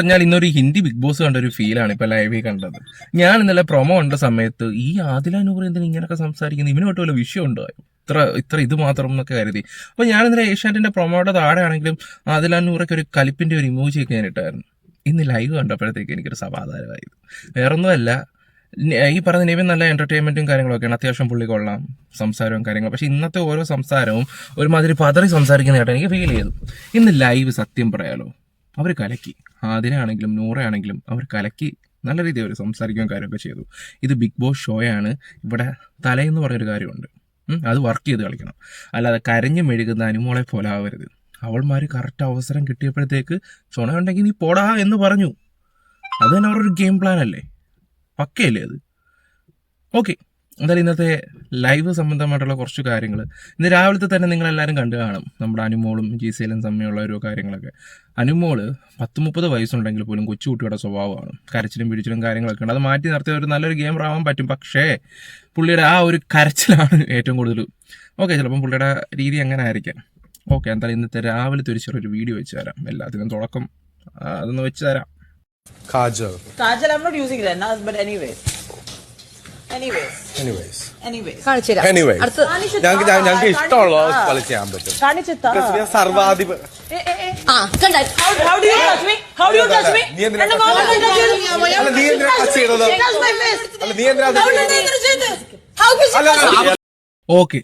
പറഞ്ഞാൽ ഇന്നൊരു Hindi big boss കണ്ട ഒരു ഫീലാണ് ഇപ്പൊ ലൈവിൽ കണ്ടത്. ഞാൻ ഇന്നലെ പ്രൊമോ കണ്ട സമയത്ത് ഈ ആദില നൂറ് എന്തിനാ ഇങ്ങനെയൊക്കെ സംസാരിക്കുന്നത്? ഇവനോട്ട് വല്ല വിഷയം ഉണ്ടോ? ഇത്ര ഇത്ര ഇത് മാത്രം എന്നൊക്കെ കരുതി. അപ്പൊ ഞാൻ ഇന്നലെ ഏഷ്യാനെറ്റിന്റെ പ്രൊമോയുടെ താഴെ ആണെങ്കിലും ആദില നൂറൊക്കെ ഒരു കലിപ്പിന്റെ ഒരു ഇമോജി ഒക്കെ ഞാൻ ഇട്ടായിരുന്നു. ഇന്ന് ലൈവ് കണ്ടപ്പോഴത്തേക്ക് എനിക്കൊരു സമാധാനമായത് വേറൊന്നുമല്ല ഈ പറഞ്ഞ നിവിൻ നല്ല എന്റർടൈൻമെന്റും കാര്യങ്ങളൊക്കെയാണ്. അത്യാവശ്യം പുള്ളി കൊള്ളാം സംസാരവും കാര്യങ്ങളും. പക്ഷെ ഇന്നത്തെ ഓരോ സംസാരവും ഒരുമാതിരി പതറി സംസാരിക്കുന്നതായിട്ട് എനിക്ക് ഫീൽ ചെയ്തു. ഇന്ന് ലൈവ് സത്യം പറയാലോ അവർ കലക്കി. ആദിനാണെങ്കിലും നൂറയാണെങ്കിലും അവർ കലക്കി നല്ല രീതിയിൽ അവർ സംസാരിക്കുകയും കാര്യമൊക്കെ ചെയ്തു. ഇത് ബിഗ് ബോസ് ഷോയാണ്. ഇവിടെ തലയെന്ന് പറഞ്ഞൊരു കാര്യമുണ്ട്. അത് വർക്ക് ചെയ്ത് കളിക്കണം. അല്ലാതെ കരഞ്ഞു മെഴുകുന്ന അനുമോളെ പോലെ ആവരുത്. അവൾമാർ കറക്റ്റ് അവസരം കിട്ടിയപ്പോഴത്തേക്ക് ചുണ ഉണ്ടെങ്കിൽ നീ പോടാ എന്ന് പറഞ്ഞു. അത് തന്നെ അവരുടെ ഗെയിം പ്ലാൻ അല്ലേ? പക്കയല്ലേ അത്? ഓക്കെ എന്തായാലും ഇന്നത്തെ ലൈവ് സംബന്ധമായിട്ടുള്ള കുറച്ച് കാര്യങ്ങൾ ഇന്ന് രാവിലത്തെ തന്നെ നിങ്ങളെല്ലാവരും കണ്ടു കാണും. നമ്മുടെ അനുമോളും ജീസയിലും തമ്മിലുള്ള ഓരോ കാര്യങ്ങളൊക്കെ. അനുമോൾ പത്ത് മുപ്പത് വയസ്സുണ്ടെങ്കിൽ പോലും കൊച്ചുകുട്ടിയുടെ സ്വഭാവമാണ്. കരച്ചിലും പിടിച്ചിലും കാര്യങ്ങളൊക്കെ ഉണ്ട്. അത് മാറ്റി നിർത്തിയ ഒരു നല്ലൊരു ഗെയിം ആവാൻ പറ്റും. പക്ഷേ പുള്ളിയുടെ ആ ഒരു കരച്ചിലാണ് ഏറ്റവും കൂടുതൽ. ഓക്കെ ചിലപ്പം പുള്ളിയുടെ രീതി അങ്ങനെ ആയിരിക്കാം. ഓക്കെ എന്തായാലും ഇന്നത്തെ രാവിലത്തെ ഒരു ചെറിയൊരു വീഡിയോ വെച്ച് തരാം. എല്ലാത്തിനും തുടക്കം. അതൊന്ന് വെച്ച് തരാം. Kajal, I'm not using but but ഞങ്ങൾക്ക് ഇഷ്ടമുള്ള. കളി ചെയ്യാൻ പറ്റും. സർവാധിപ നീ എന്തിനാ എന്തിനാ ചെയ്തത്? നീ എന്തിനാ? ഓക്കെ.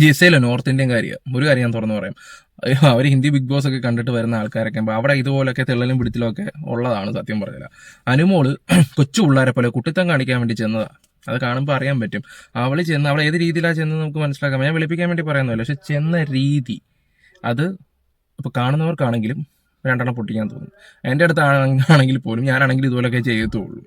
ജിസയിലോ നോർത്ത് ഇന്ത്യൻ കാര്യം. ഒരു കാര്യം ഞാൻ തുറന്നു പറയാം. അവർ ഹിന്ദി ബിഗ് ബോസ് ഒക്കെ കണ്ടിട്ട് വരുന്ന ആൾക്കാരൊക്കെ അവിടെ ഇതുപോലൊക്കെ തെള്ളലും പിടിത്തലും ഒക്കെ ഉള്ളതാണ് സത്യം പറഞ്ഞില്ല അനുമോൾ കൊച്ചു പിള്ളേരെ പോലെ കുട്ടിത്തം കാണിക്കാൻ വേണ്ടി ചെന്നതാ. അത് കാണുമ്പോൾ അറിയാൻ പറ്റും. അവൾ ചെന്ന് അവൾ ഏത് രീതിയിലാണ് ചെന്ന് നമുക്ക് മനസ്സിലാക്കാം. ഞാൻ വിളിപ്പിക്കാൻ വേണ്ടി പറയുന്നില്ല പക്ഷെ ചെന്ന രീതി അത് ഇപ്പൊ കാണുന്നവർക്കാണെങ്കിലും രണ്ടെണ്ണം പൊട്ടിക്കാൻ തോന്നും എന്റെ അടുത്ത് ആണെങ്കിൽ പോലും ഞാനാണെങ്കിൽ ഇതുപോലൊക്കെ ചെയ്യത്തുള്ളൂ.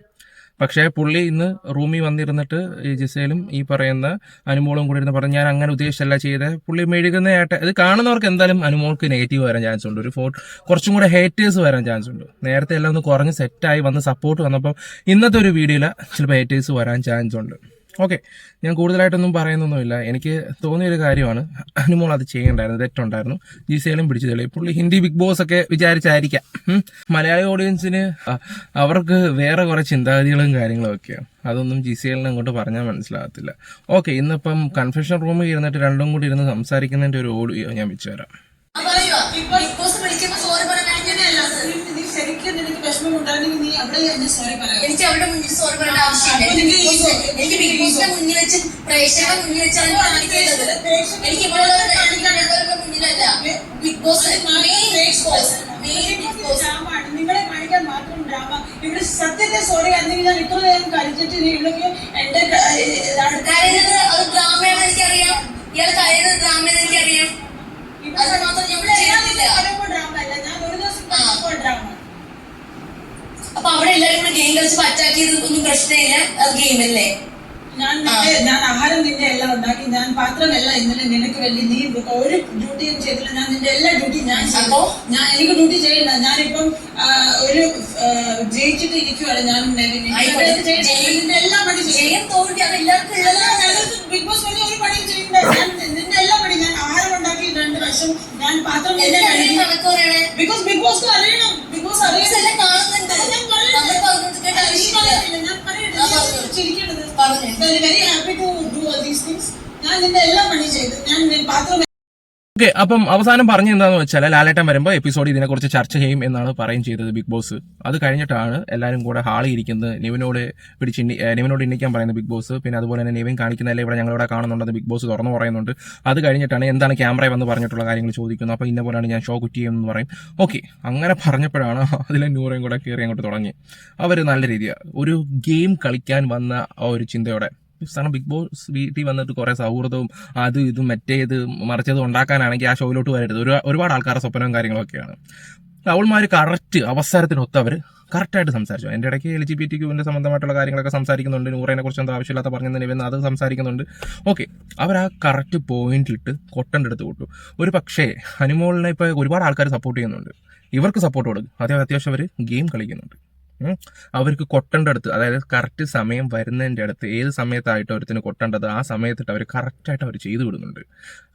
പക്ഷേ പുള്ളി ഇന്ന് റൂമിൽ വന്നിരുന്നിട്ട് ഈ ജിസയിലും ഈ പറയുന്ന അനുമോളും കൂടി ഇരുന്ന് പറഞ്ഞു ഞാൻ അങ്ങനെ ഉദ്ദേശിച്ചല്ല ചെയ്തത് പുള്ളി മെഴുകുന്നതായിട്ട് ഇത് കാണുന്നവർക്ക് എന്തായാലും അനുമോൾക്ക് നെഗറ്റീവ് വരാൻ ചാൻസ് ഉണ്ട്. ഒരു ഫോട്ടോ കുറച്ചും കൂടെ ഹേറ്റേഴ്സ് വരാൻ ചാൻസ് ഉണ്ട്. നേരത്തെ എല്ലാം ഒന്ന് കുറഞ്ഞ് സെറ്റായി വന്ന് സപ്പോർട്ട് വന്നപ്പോൾ ഇന്നത്തെ ഒരു വീഡിയോയിൽ ചിലപ്പോൾ ഹേറ്റേഴ്സ് വരാൻ ചാൻസ് ഉണ്ട്. ഓക്കെ ഞാൻ കൂടുതലായിട്ടൊന്നും പറയുന്നൊന്നുമില്ല. എനിക്ക് തോന്നിയൊരു കാര്യമാണ്. അനുമോൾ അത് ചെയ്യേണ്ടായിരുന്നു തെറ്റുണ്ടായിരുന്നു. ജിസയിലും പിടിച്ചു തെളി പുള്ളി ഹിന്ദി ബിഗ് ബോസ് ഒക്കെ വിചാരിച്ചായിരിക്കാം. മലയാളി ഓഡിയൻസിന് അവർക്ക് വേറെ കുറെ ചിന്താഗതികളും കാര്യങ്ങളും ഒക്കെയാണ്. അതൊന്നും ജി ജിസയിലിനെ അങ്ങോട്ട് പറഞ്ഞാൽ മനസ്സിലാകത്തില്ല. ഓക്കെ ഇന്നിപ്പം കൺഫെഷൻ റൂമിൽ ഇരുന്നിട്ട് രണ്ടും കൂടി ഇരുന്ന് സംസാരിക്കുന്നതിന്റെ ഒരു ഓഡിയോ ഞാൻ വെച്ചു തരാം ബിഗ് ബോസ് വിളിക്കുമ്പോ സോറി പറയാൻ കഴിഞ്ഞതല്ല നീ ശരിക്കും നിനക്ക് വിഷമം ഉണ്ടായിരുന്നെങ്കിൽ നീ അവിടെ എന്നെ സോറി പറയാം എനിക്ക് അവരുടെ മുന്നിൽ സോറി പറയേണ്ട ആവശ്യമില്ല. എനിക്ക് ബിഗ് ബോസിന്റെ മുന്നിൽ വെച്ച് പ്രേക്ഷകരുടെ മുന്നിൽ വെച്ചാണ് കാണിക്കേണ്ടത്. എനിക്ക് ഇവിടെ കാണിക്കാനുള്ളവരുടെ മുന്നിലല്ല. Bigg Boss main Bigg Boss. Main Bigg Boss. ഡ്രാമയാണ്. നിങ്ങളെ കാണിക്കാൻ മാത്രം ഡ്രാമ. ഇവിടെ സത്യത്തെ സോറി അല്ലെങ്കിൽ ഞാൻ ഇത്ര നേരം കളിച്ചിട്ട് നിങ്ങൾക്ക് എന്റെ കരയുന്നത് അത് ഡ്രാമയാണെന്ന് എനിക്കറിയാം. ഇയാൾ കരയുന്നത് ഡ്രാമയാണ് എനിക്കറിയാം. അത് മാത്രം ഞാൻ ഡ്രാമ അല്ല ഞാൻ ഒരു ദിവസം പലപ്പോൾ ഡ്രാമ അപ്പൊ അവിടെ എല്ലാവരും കൂടെ ഗെയിം ഒന്നും പ്രശ്നമില്ല. അത് ഗെയിമല്ലേ ഞാൻ നിന്റെ- ഞാൻ ആഹാരം നിന്റെ എല്ലാം ഉണ്ടാക്കി. ഞാൻ പാത്രമെല്ലാം ഇന്നലെ നിനക്ക് വേണ്ടി നീ ഒരു ഡ്യൂട്ടിയും ചെയ്തില്ല ഞാൻ നിന്റെ എല്ലാ ഡ്യൂട്ടി ഞാൻ ചെയ്തു? ഞാൻ എനിക്ക് ഡ്യൂട്ടി ചെയ്യണ്ട. ഞാനിപ്പം ഒരു ജയിച്ചിട്ട് ഇരിക്കുവാണ് ഞാൻ എല്ലാ പണി ചെയ്യും തോണ്ടി അത് എല്ലാവർക്കും ഉള്ളതാണ് ബിഗ് ബോസ് വേണ്ടി ഒരു പണിയും ചെയ്യണ്ട ഞാൻ നിന്റെ എല്ലാ പണി ഞാൻ ആഹാരം ഉണ്ടാക്കി രണ്ട് വർഷം ഞാൻ പാത്രം എല്ലാം എല്ലാവരും കഴുകി കണക്ക് പറയണേ ബിക്കോസ് ബിഗ് ബോസ് അറിയണം ബിഗ് ബോസ് ബോസ് എല്ലാം കാണുന്നുണ്ട് അത് ഞാൻ പറയട്ടെ. നമ്മൾ പറഞ്ഞിട്ട് അത് നീ ആവശ്യമില്ല പറയുന്നില്ല, ഞാൻ പറയട്ടെ. ആ, നീ പറഞ്ഞു. ചിരിക്കരുത്. പറഞ്ഞു. Very, very happy to do all these things. ചെയ്തു ഞാൻ ഓക്കെ അപ്പം അവസാനം പറഞ്ഞു എന്താന്ന് വെച്ചാൽ ലാലേട്ടൻ വരുമ്പോൾ എപ്പിസോഡ് ഇതിനെക്കുറിച്ച് ചർച്ച ചെയ്യും എന്നാണ് പറയും ചെയ്തത് ബിഗ് ബോസ് അത് കഴിഞ്ഞിട്ടാണ് എല്ലാവരും കൂടെ ഹാളിൽ ഇരിക്കുന്നത്. നിവിനോട് പിടിച്ച് നിവിനോട് ഇന്നിക്കാൻ പറയുന്നത് ബിഗ് ബോസ് പിന്നെ അതുപോലെ തന്നെ നിവിൻ കാണിക്കുന്നതല്ലേ ഇവിടെ ഞങ്ങളിവിടെ കാണുന്നുണ്ടെന്ന് ബിഗ് ബോസ് തുറന്നു പറയുന്നുണ്ട്. അത് കഴിഞ്ഞിട്ടാണ് എന്താണ് ക്യാമറ വന്ന് പറഞ്ഞിട്ടുള്ള കാര്യങ്ങൾ ചോദിക്കുന്നത്. അപ്പോൾ ഇന്ന പോലെയാണ് ഞാൻ ഷോ കുറ്റി എന്ന് പറയും. ഓക്കെ അങ്ങനെ പറഞ്ഞപ്പോഴാണ് അതിലെ നൂറേയും കൂടെ കയറി അങ്ങോട്ട് തുടങ്ങി. അവർ നല്ല രീതിയാണ് ഒരു ഗെയിം കളിക്കാൻ വന്ന ആ ഒരു ചിന്തയോടെ. കാരണം ബിഗ് ബോസ് വീട്ടിൽ വന്നിട്ട് കുറെ സൗഹൃദവും അതും ഇതും മറ്റേത് മറിച്ചതും ഉണ്ടാക്കാനാണെങ്കിൽ ആ ഷോയിലോട്ട് വരരുത്. ഒരു ഒരുപാട് ആൾക്കാരുടെ സ്വപ്നവും കാര്യങ്ങളൊക്കെയാണ്. അവൾമാർ കറക്റ്റ് അവസരത്തിനൊത്ത് അവർ കറക്റ്റായിട്ട് സംസാരിച്ചു. എന്റെ ഇടയ്ക്ക് എൽ ജി ബി ടി ക്യൂവിന്റെ സംബന്ധമായിട്ടുള്ള കാര്യങ്ങളൊക്കെ സംസാരിക്കുന്നുണ്ട്. നൂറേനെ കുറിച്ച് എന്തോ ആവശ്യമില്ലാത്ത പറഞ്ഞതിന് ഇവന്ന് അത് സംസാരിക്കുന്നുണ്ട്. ഓക്കെ. അവർ ആ കറക്റ്റ് പോയിന്റിലിട്ട് കൊട്ടന്റെ അടുത്ത് വിട്ടു. ഒരു പക്ഷേ ഹനുമോളിനെ ഇപ്പോൾ ഒരുപാട് ആൾക്കാർ സപ്പോർട്ട് ചെയ്യുന്നുണ്ട്. ഇവർക്ക് സപ്പോർട്ട് കൊടുക്കും. അതേ അത്യാവശ്യം അവർ ഗെയിം കളിക്കുന്നുണ്ട്. അവർക്ക് കൊട്ടേണ്ട അടുത്ത് അതായത് കറക്റ്റ് സമയം വരുന്നതിന്റെ അടുത്ത് ഏത് സമയത്തായിട്ട് ഒരുത്തിന് കൊട്ടേണ്ടത് ആ സമയത്തിട്ട് അവർ കറക്റ്റായിട്ട് അവർ ചെയ്തു വിടുന്നുണ്ട്.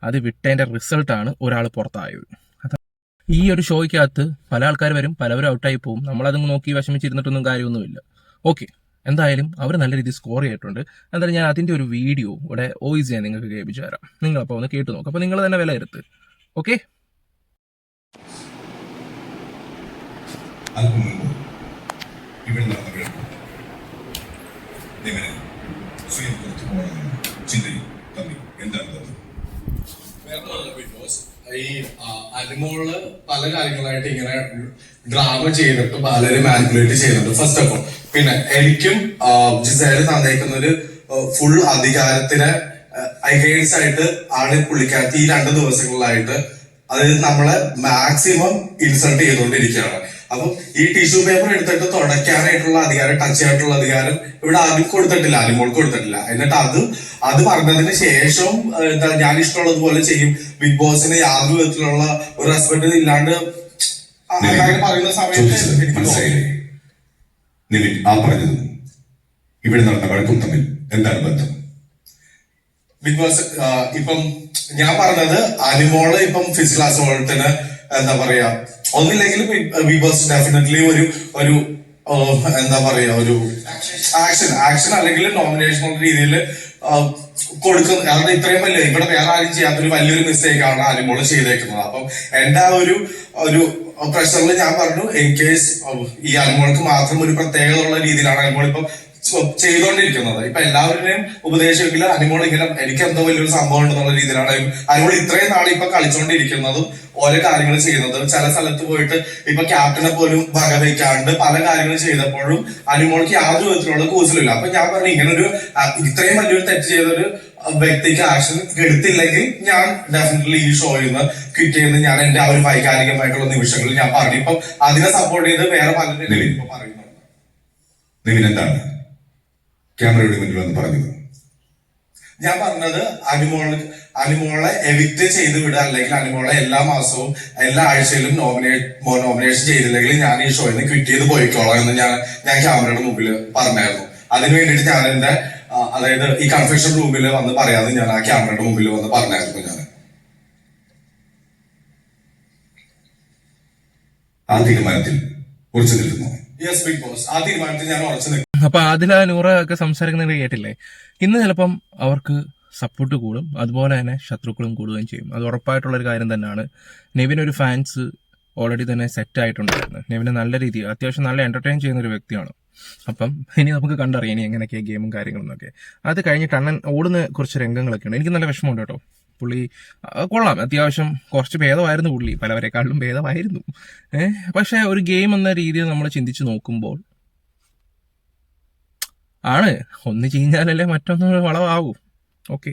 അത് വിട്ടതിന്റെ റിസൾട്ടാണ് ഒരാൾ പുറത്തായത്. ഈ ഒരു ഷോയ്ക്കകത്ത് പല ആൾക്കാർ വരും പലവരും ഔട്ടായി പോകും നമ്മളത് നോക്കി വിഷമിച്ചിരുന്നിട്ടൊന്നും കാര്യമൊന്നുമില്ല. ഓക്കെ. എന്തായാലും അവർ നല്ല രീതിയിൽ സ്കോർ ചെയ്തിട്ടുണ്ട്. എന്തായാലും ഞാൻ അതിന്റെ ഒരു വീഡിയോ ഇവിടെ വോയിസ് ഞാൻ നിങ്ങൾക്ക് കേൾപ്പിച്ചു തരാം. നിങ്ങളപ്പോൾ ഒന്ന് കേട്ട് നോക്കാം. അപ്പോൾ നിങ്ങൾ തന്നെ വിലയിരുത്ത് ഓക്കെ? ഇവിടെ നടന്ന നിവിന് സ്വയം പുറത്തു പോകണമെന്ന് ചിന്തയും തമ്മിൽ എന്താണ് ബിക്കോസ് ഈ അനുമോൾ പല കാര്യങ്ങളായിട്ട് ഇങ്ങനെ ഡ്രാമ ചെയ്തിട്ട് പലരും മാനിപ്പുലേറ്റ് ചെയ്യുന്നുണ്ട്. ഫസ്റ്റ് ഓഫ് ഓൾ പിന്നെ എനിക്കും ജിസേര തന്നേക്കുന്ന ഒരു ഫുൾ അധികാരത്തിന് അഗെയിൻസ്റ്റ് ആയിട്ട് ആണ് പുള്ളിക്കാരത്തി ഈ രണ്ട് ദിവസങ്ങളിലായിട്ട് അതായത് നമ്മളെ മാക്സിമം ഇൻസൾട്ട് ചെയ്തുകൊണ്ടിരിക്കുകയാണ്. അപ്പൊ ഈ ടിഷ്യൂ പേപ്പർ എടുത്തിട്ട് തുടയ്ക്കാനായിട്ടുള്ള അധികാരം ടച്ച് ചെയ്യാനായിട്ടുള്ള അധികാരം ഇവിടെ ആദ്യം കൊടുത്തിട്ടില്ല അനുമോൾ കൊടുത്തിട്ടില്ല. എന്നിട്ട് അത് അത് പറഞ്ഞതിന് ശേഷം എന്താ ഞാൻ ഇഷ്ടമുള്ളതുപോലെ ചെയ്യും. ബിഗ് ബോസിന് യാതൊരു വിധത്തിലുള്ള ഒരു റെസ്പെക്ട് ഇല്ലാണ്ട് പറയുന്ന സമയത്ത് ആ പറഞ്ഞത്. ഇവിടെ നടന്ന വഴക്കും തമ്മിൽ എന്താണ് ബന്ധം? ആ, ഇപ്പം ഞാൻ പറഞ്ഞത് അനിമോൾ ഇപ്പം ഫിസിക്കൽ അസോൾട്ടിന് എന്താ പറയാ ഒന്നില്ലെങ്കിലും ബിഗ് ഡെഫിനറ്റ്ലി ഒരു ഒരു എന്താ പറയാ ഒരു ആക്ഷൻ ആക്ഷൻ അല്ലെങ്കിൽ നോമിനേഷൻ രീതിയിൽ കൊടുക്കുന്നു കാരണം ഇത്രയും വലിയ ഇവിടെ വേറെ ആരും ചെയ്യാത്തൊരു വലിയൊരു മിസ്റ്റേക്ക് ആണ് അനിമോൾ ചെയ്തേക്കുന്നത്. അപ്പം എന്റെ ആ ഒരു ഒരു പ്രഷറിൽ ഞാൻ പറഞ്ഞു ഇൻ കേസ് ഈ അനിമോൾക്ക് മാത്രം ഒരു പ്രത്യേകത ഉള്ള രീതിയിലാണ് അനിമോൾ ഇപ്പം ചെയ്തുകൊണ്ടിരിക്കുന്നത്. ഇപ്പൊ എല്ലാവരുടെയും ഉപദേശമെങ്കിലും അനിമോൾ ഇങ്ങനെ എനിക്ക് എന്തോ വലിയൊരു സംഭവം ഉണ്ടെന്നുള്ള രീതിയിലാണ് അനിമോൾ ഇത്രയും നാളെ ഇപ്പൊ കളിച്ചോണ്ടിരിക്കുന്നതും ഓരോ കാര്യങ്ങൾ ചെയ്യുന്നത്. ചില സ്ഥലത്ത് പോയിട്ട് ഇപ്പൊ ക്യാപ്റ്റനെ പോലും വകവയ്ക്കാണ്ട് പല കാര്യങ്ങൾ ചെയ്തപ്പോഴും അനിമോൾക്ക് യാതൊരു വിധത്തിലുള്ള കൂസലില്ല അപ്പൊ ഞാൻ പറഞ്ഞു ഇങ്ങനൊരു ഇത്രയും വലിയൊരു തെറ്റ് ചെയ്തൊരു വ്യക്തിക്ക് ആക്ഷൻ എടുത്തില്ലെങ്കിൽ ഞാൻ ഡെഫിനറ്റ്ലി ഈ ഷോയിൽ നിന്ന് ചെയ്യുന്ന ഞാൻ എന്റെ ആ ഒരു വൈകാരികമായിട്ടുള്ള നിമിഷങ്ങളിൽ ഞാൻ പറഞ്ഞു. ഇപ്പം അതിനെ സപ്പോർട്ട് ചെയ്ത് വേറെ പലരും ഇപ്പൊ പറയുന്നുണ്ട്. നിവിൻ എന്താണ്? ക്യാമറയുടെ മുന്നിൽ വന്ന് പറഞ്ഞത് ഞാൻ പറഞ്ഞത് അനുമോൾ അനുമോളെ എവിക്ട് ചെയ്ത് വിടുക അല്ലെങ്കിൽ അനുമോളെ എല്ലാ മാസവും എല്ലാ ആഴ്ചയിലും നോമിനേറ്റ് നോമിനേഷൻ ചെയ്തില്ലെങ്കിൽ ഞാൻ ഈ ഷോയിൽ നിന്ന് ക്വിറ്റ് ചെയ്ത് പോയിക്കോളാം എന്ന് ഞാൻ ഞാൻ ക്യാമറയുടെ മുമ്പിൽ പറഞ്ഞായിരുന്നു. അതിന് വേണ്ടിയിട്ട് ഞാൻ എന്റെ അതായത് ഈ കൺഫെഷൻ റൂമിൽ വന്ന് പറയാതെ ഞാൻ ആ ക്യാമറയുടെ മുമ്പിൽ വന്ന് പറഞ്ഞായിരുന്നു ഞാൻ. ആ തീരുമാനത്തിൽ ഉറച്ചു നിൽക്കുന്നു. യെസ് ബിഗ് ബോസ് ആ തീരുമാനത്തിൽ ഞാൻ ഉറച്ചു നിൽക്കും അപ്പൊ ആദില നൂറ ഒക്കെ സംസാരിക്കുന്നത് കേട്ടില്ലേ? ഇന്ന് ചിലപ്പം അവർക്ക് സപ്പോർട്ട് കൂടും. അതുപോലെ തന്നെ ശത്രുക്കളും കൂടുകയും ചെയ്യും. അത് ഉറപ്പായിട്ടുള്ള ഒരു കാര്യം തന്നെയാണ്. നെവിൻ ഒരു ഫാൻസ് ഓൾറെഡി തന്നെ സെറ്റ് ആയിട്ടുണ്ടായിരുന്നു. നെവിന് നല്ല രീതിയിൽ അത്യാവശ്യം നല്ല എന്റർടൈൻ ചെയ്യുന്ന ഒരു വ്യക്തിയാണ്. അപ്പം ഇനി നമുക്ക് കണ്ടറിയാം ഇനി എങ്ങനെയൊക്കെയാണ് ഗെയിമും കാര്യങ്ങളെന്നൊക്കെ അത് കഴിഞ്ഞിട്ട് അണ്ണൻ ഓടുന്ന കുറച്ച് രംഗങ്ങളൊക്കെ ഉണ്ട്. എനിക്ക് നല്ല വിഷമമുണ്ട് കേട്ടോ. പുള്ളി കൊള്ളാം. അത്യാവശ്യം കുറച്ച് ഭേദമായിരുന്നു പുള്ളി. പലവരെക്കാളിലും ഭേദമായിരുന്നു. ഏഹ് പക്ഷെ ഒരു ഗെയിം എന്ന രീതിയിൽ നമ്മൾ ചിന്തിച്ച് നോക്കുമ്പോൾ ആണ്. ഒന്ന് ചീഞ്ഞാലല്ലേ മറ്റൊന്ന് വളമാവൂ ഓക്കെ.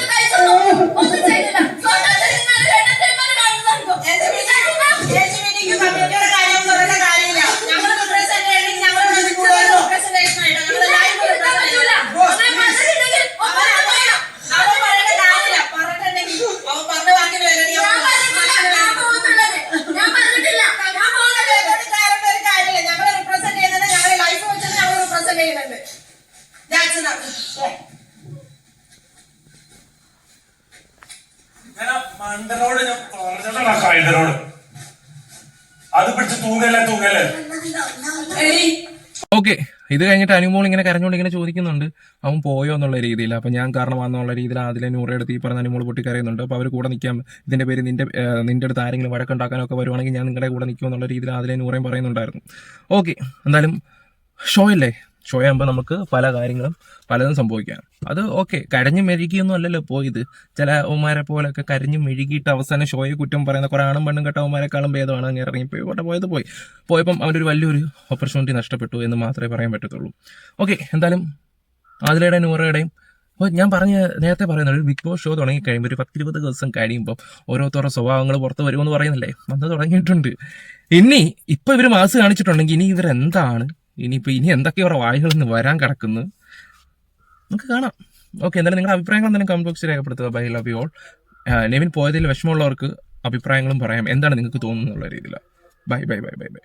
ഞാൻ പറഞ്ഞിട്ടില്ല ഞാൻ പോകുന്നില്ല ഞാൻ ആ മണ്ടനോട് ഞാൻ പറഞ്ഞിട്ടുള്ള കഴുതനോട് അത് പിടിച്ച് തൂങ്ങല്ലേ തൂങ്ങല്ലേ എടി ഓക്കെ ഇത് കഴിഞ്ഞിട്ട് അനുമോൾ ഇങ്ങനെ കരഞ്ഞുകൊണ്ട് ഇങ്ങനെ ചോദിക്കുന്നുണ്ട്. അവൻ പോയോ എന്നുള്ള രീതിയിൽ. അപ്പൊ ഞാൻ കാരണമാണെന്നുള്ള രീതിയിൽ അതിലെ നൂറെടുത്ത് ഈ പറഞ്ഞ അനുമോൾ പൊട്ടി കരയുന്നുണ്ട് അപ്പൊ അവർ കൂടെ നിൽക്കാം. ഇതിന്റെ പേര് നിന്റെ നിന്റെ അടുത്ത് ആരെങ്കിലും വഴക്കുണ്ടാക്കാനൊക്കെ വരുവാണെങ്കിൽ ഞാൻ നിങ്ങളുടെ കൂടെ നിൽക്കുമെന്നുള്ള രീതിയിൽ അതിലെ നൂറേയും പറയുന്നുണ്ടായിരുന്നു. ഓക്കെ എന്തായാലും ഷോ അല്ലേ? ഷോ ചെയ്യുമ്പോൾ നമുക്ക് പല കാര്യങ്ങളും പലതും സംഭവിക്കാം. അത് ഓക്കെ കരഞ്ഞു മെഴുകിയൊന്നും അല്ലല്ലോ പോയത് ചില ഉമാരെ പോലൊക്കെ കരഞ്ഞു മെഴുകിയിട്ട് അവസാനം ഷോയെ കുറ്റം പറയുന്ന കുറെ ആണും പെണ്ണും കെട്ട ഉമാരെക്കാളും ഭേദമാണ്. അങ്ങനെ ഇറങ്ങിപ്പോയി ഇവിടെ പോയത് പോയി. പോയപ്പം അവനൊരു വലിയൊരു ഓപ്പർച്യൂണിറ്റി നഷ്ടപ്പെട്ടു എന്ന് മാത്രമേ പറയാൻ പറ്റത്തുള്ളൂ. ഓക്കെ എന്തായാലും ആതിലയുടെയും നൂറയുടെയും അപ്പോൾ ഞാൻ പറഞ്ഞ നേരത്തെ പറയുന്നത് ഒരു ബിഗ് ബോസ് ഷോ തുടങ്ങി കഴിയുമ്പോൾ ഒരു പത്തിരുപത് ദിവസം കഴിയുമ്പോൾ ഓരോരുത്തരുടെ സ്വഭാവങ്ങൾ പുറത്ത് വരുമെന്ന് പറയുന്നില്ലേ? വന്ന് തുടങ്ങിയിട്ടുണ്ട്. ഇനി ഇപ്പോൾ ഇവർ മാസ് കാണിച്ചിട്ടുണ്ടെങ്കിൽ ഇനി ഇവർ എന്താണ് ഇനിയിപ്പോൾ ഇനി എന്തൊക്കെ വായുകൾ നിന്ന് വരാൻ കിടക്കുന്നു നമുക്ക് കാണാം. ഓക്കെ എന്തായാലും നിങ്ങളുടെ അഭിപ്രായങ്ങൾ എന്തായാലും കമന്റ് ബോക്സിൽ രേഖപ്പെടുത്തുക. Bye love you all Nevin പോയതിൽ വിഷമമുള്ളവർക്ക് അഭിപ്രായങ്ങളും പറയാം. എന്താണ് നിങ്ങൾക്ക് തോന്നുന്നുള്ള രീതിയിൽ bye bye bye bye bye